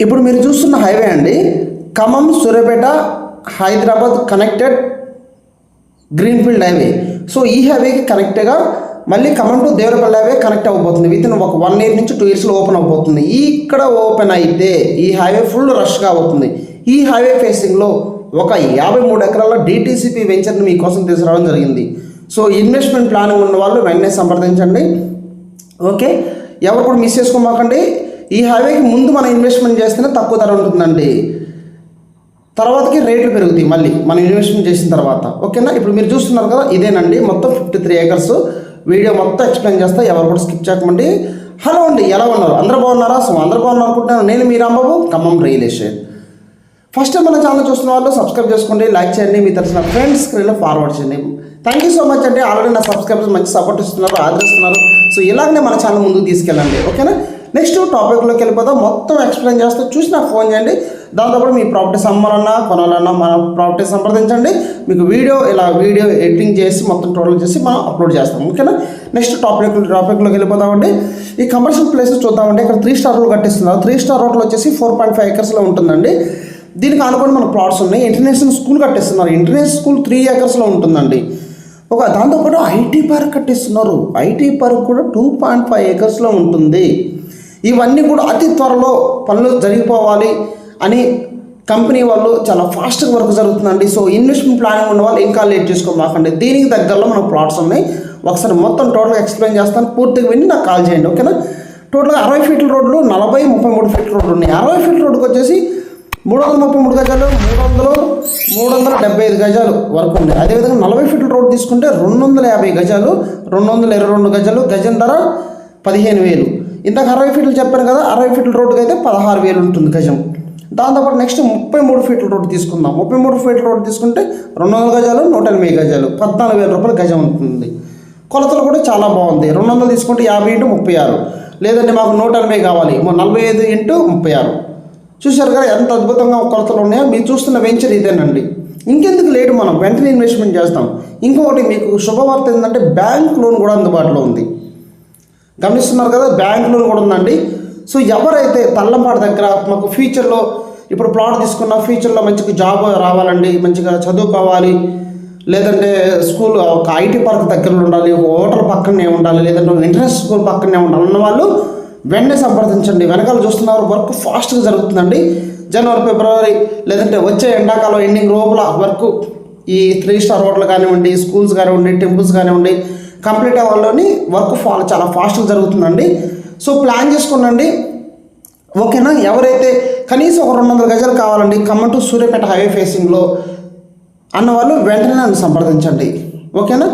ఇప్పుడు మీరు చూస్తున్న హైవే అండి. Khammam Suryapet Hyderabad connected greenfield highway. So ఈ హైవేకి కనెక్ట్గా మళ్ళీ Khammam to Devarapalli highway connect అవ్వబోతుంది. విత్ ఇన్ ఒక వన్ ఇయర్ నుంచి టూ ఇయర్స్లో ఓపెన్ అవ్వబోతుంది. ఇక్కడ ఓపెన్ అయితే ఈ హైవే ఫుల్ రష్గా అవుతుంది. ఈ హైవే ఫేసింగ్లో ఒక యాభై మూడు ఎకరాల డిటీసీపీ వెంచర్ని మీకోసం తీసుకురావడం జరిగింది. సో ఇన్వెస్ట్మెంట్ ప్లానింగ్ ఉన్న వాళ్ళు వెంటనే సంప్రదించండి. ఓకే? ఎవరు కూడా మిస్ చేసుకోమాకండి. ఈ హైవేకి ముందు మనం ఇన్వెస్ట్మెంట్ చేస్తేనే తక్కువ ధర ఉంటుందండి. తర్వాతకి రేట్లు పెరుగుతాయి మళ్ళీ. మనం ఇన్వెస్ట్మెంట్ చేసిన తర్వాత. ఓకేనా? ఇప్పుడు మీరు చూస్తున్నారు కదా ఇదేనండి. మొత్తం ఫిఫ్టీ త్రీ ఏకర్స్ వీడియో మొత్తం ఎక్స్ప్లెయిన్ చేస్తా ఎవరు కూడా స్కిప్ చేయకమండి హలో అండి ఎలా ఉన్నారు? అందరూ బాగున్నారా? సో అందరూ బాగున్నారు అనుకుంటున్నాను. నేను మీ Rambabu Khammam real estate. First time మన ఛానల్ చూస్తున్న వాళ్ళు సబ్స్క్రైబ్ చేసుకోండి లైక్ చేయండి. మీ తెలిసిన ఫ్రెండ్స్ స్క్రీన్లో ఫార్వర్డ్ చేయండి. థ్యాంక్ యూ సో మచ్ అండి. ఆల్రెడీ నా సబ్స్క్రైబర్స్ మంచి సపోర్ట్ ఇస్తున్నారు ఆదరిస్తున్నారు. సో ఇలాగనే మన ఛానల్ ముందుకు తీసుకెళ్ళండి. ఓకేనా? నెక్స్ట్ టాపిక్లోకి వెళ్ళిపోతాం మొత్తం ఎక్స్ప్లెయిన్ చేస్తూ చూసి నాకు ఫోన్ చేయండి. దాంతోపాటు మీ ప్రాపర్టీస్ అమ్మాలన్నా కొనాలన్నా మన ప్రాపర్టీ సంప్రదించండి. మీకు వీడియో ఇలా వీడియో ఎడిటింగ్ చేసి మొత్తం టోటల్ చేసి మనం అప్లోడ్ చేస్తాం. ఓకేనా? నెక్స్ట్ టాపిక్ టాపిక్లోకి వెళ్ళిపోతామండి ఈ కమర్షియల్ ప్లేస్ చూద్దామండి. ఇక్కడ త్రీ స్టార్ రోడ్ కట్టిస్తున్నారు. త్రీ స్టార్ రోడ్లో వచ్చేసి ఫోర్ పాయింట్ ఫైవ్ ఏకర్స్లో ఉంటుందండి. దీనికి అనుకుని మన ప్లాట్స్ ఉన్నాయి. ఇంటర్నేషనల్ స్కూల్ కట్టిస్తున్నారు. ఇంటర్నేషనల్ స్కూల్ త్రీ ఏకర్స్లో ఉంటుందండి. ఒక దాంతోపాటు ఐటీ పార్క్ కట్టిస్తున్నారు. ఐటీ పార్క్ కూడా టూ పాయింట్ ఫైవ్ ఏకర్స్లో ఉంటుంది. ఇవన్నీ కూడా అతి త్వరలో పనులు జరిగిపోవాలి అని కంపెనీ వాళ్ళు చాలా ఫాస్ట్గా వర్క్ జరుగుతుందండి. సో ఇన్వెస్ట్మెంట్ ప్లానింగ్ ఉన్న వాళ్ళు ఇంకా లేట్ చేసుకోమాకండి దీనికి దగ్గరలో మన ప్లాట్స్ ఉన్నాయి. ఒకసారి మొత్తం టోటల్గా ఎక్స్ప్లెయిన్ చేస్తాను. పూర్తిగా విని నాకు కాల్ చేయండి ఓకేనా? టోటల్గా అరవై ఫీట్ల రోడ్లు నలభై ముప్పై మూడు ఫీట్ల రోడ్లు ఉన్నాయి. అరవై ఫీట్ల రోడ్డుకి వచ్చేసి మూడు వందల ముప్పై మూడు గజాలు మూడు వందలు మూడు వందల డెబ్బై ఐదు గజాలు వరకు ఉంది అదేవిధంగా నలభై ఫీట్ల రోడ్ తీసుకుంటే రెండు వందల యాభై గజాలు రెండు వందల ఇరవై రెండు గజాలు గజం ధర పదిహేను వేలు. ఇందాక అరవై ఫీట్లు చెప్పాను కదా అరవై ఫీట్ల రోడ్డుకి అయితే పదహారు వేలు ఉంటుంది గజం. దాంతోపాటు నెక్స్ట్ ముప్పై మూడు ఫీట్ల రోడ్డు తీసుకుందాం. ముప్పై మూడు ఫీట్ల రోడ్డు తీసుకుంటే రెండు వందల గజాలు నూట ఎనభై గజాలు పద్నాలుగు వేల రూపాయలు గజం ఉంటుంది. కొలతలు కూడా చాలా బాగుంది. రెండు వందలు తీసుకుంటే యాభై ఇంటూ ముప్పై ఆరు. లేదంటే మాకు నూట ఎనభై కావాలి. నలభై ఐదు ఇంటూ ముప్పై ఆరు. చూశారు కదా ఎంత అద్భుతంగా కొలతలు ఉన్నాయో? మీరు చూస్తున్న వెంచర్ ఇదేనండి. ఇంకెందుకు లేటు మనం? వెంటనే ఇన్వెస్ట్మెంట్ చేస్తాం. ఇంకొకటి మీకు శుభవార్త ఏంటంటే బ్యాంక్ లోన్ కూడా అందుబాటులో ఉంది. గమనిస్తున్నారు కదా బ్యాంక్ లోన్ కూడా ఉందండి. సో ఎవరైతే తల్లంపాడు దగ్గర మాకు ఫ్యూచర్లో ఇప్పుడు ప్లాట్ తీసుకున్న ఫ్యూచర్లో మంచిగా జాబ్ రావాలండి మంచిగా చదువుకోవాలి లేదంటే స్కూల్ ఒక ఐటీ పార్క్ దగ్గరలో ఉండాలి హోటల్ పక్కనే ఉండాలి లేదంటే ఇంటర్నేషనల్ స్కూల్ పక్కనే ఉండాలి అన్న వాళ్ళు వెంటనే సంప్రదించండి. వెనకాల చూస్తున్నారు వర్క్ ఫాస్ట్గా జరుగుతుందండి. జనవరి ఫిబ్రవరి లేదంటే వచ్చే ఎండాకాలం ఎండింగ్ లోపల వర్క్ ఈ త్రీ స్టార్ హోటల్ కానివ్వండి స్కూల్స్ కానివ్వండి టెంపుల్స్ కానివ్వండి కంప్లీట్ అవ్వాలని వర్క్ ఫా చాలా ఫాస్ట్గా జరుగుతుందండి. సో ప్లాన్ చేసుకోనండి. ఓకేనా? ఎవరైతే కనీసం ఒక రెండు వందల గజాలు కావాలండి ఖమ్మం టు సూర్యాపేట హైవే ఫేసింగ్లో అన్న వాళ్ళు వెంటనే నన్ను సంప్రదించండి. ఓకేనా?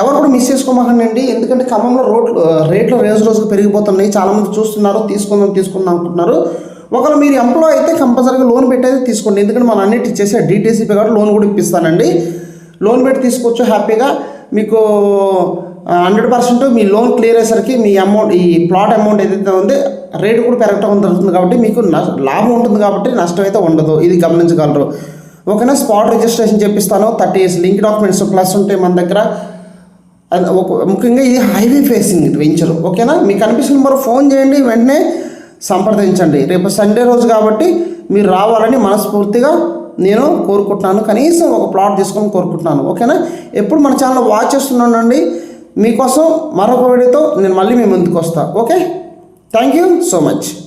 ఎవరు కూడా మిస్ చేసుకోమాకండి ఎందుకంటే ఖమ్మంలో రోడ్లు రేట్లు రోజు రోజుకు పెరిగిపోతున్నాయి. చాలామంది చూస్తున్నారు తీసుకుందాం తీసుకుందాం అనుకుంటున్నారు ఒకవేళ మీరు ఎంప్లాయ్ అయితే కంపల్సరీగా లోన్ పెట్టేది తీసుకోండి. ఎందుకంటే మనం అన్నిటి చేసే డీటీసీపీ కాబట్టి లోన్ కూడా ఇప్పిస్తానండి. లోన్ పెట్టి తీసుకోవచ్చు హ్యాపీగా. మీకు హండ్రెడ్ పర్సెంట్ మీ లోన్ క్లియర్ అయ్యేసరికి మీ అమౌంట్ ఈ ప్లాట్ అమౌంట్ ఏదైతే ఉందో రేటు కూడా పెరగటం జరుగుతుంది కాబట్టి మీకు నష్ట- లాభం ఉంటుంది కాబట్టి నష్టం అయితే ఉండదు. ఇది గమనించగలరు. ఓకేనా? స్పాట్ రిజిస్ట్రేషన్ చేపిస్తాను thirty years link documents plus ఉంటాయి మన దగ్గర ఒక ముఖ్యంగా ఇది హైవే ఫేసింగ్ వెంచర్ ఓకేనా? మీకు అనిపిస్తున్న మరో ఫోన్ చేయండి వెంటనే సంప్రదించండి. రేపు సండే రోజు కాబట్టి మీరు రావాలని మనస్ఫూర్తిగా నేను కోరుకుంటున్నాను. కనీసం ఒక ప్లాట్ తీసుకొని కోరుకుంటున్నాను. ఓకేనా? ఎప్పుడు మన ఛానల్ వాచ్ చేస్తున్నానండి మీకోసం మరొక వీడియోతో నేను మళ్ళీ మీ ముందుకు వస్తాను okay? Thank you so much.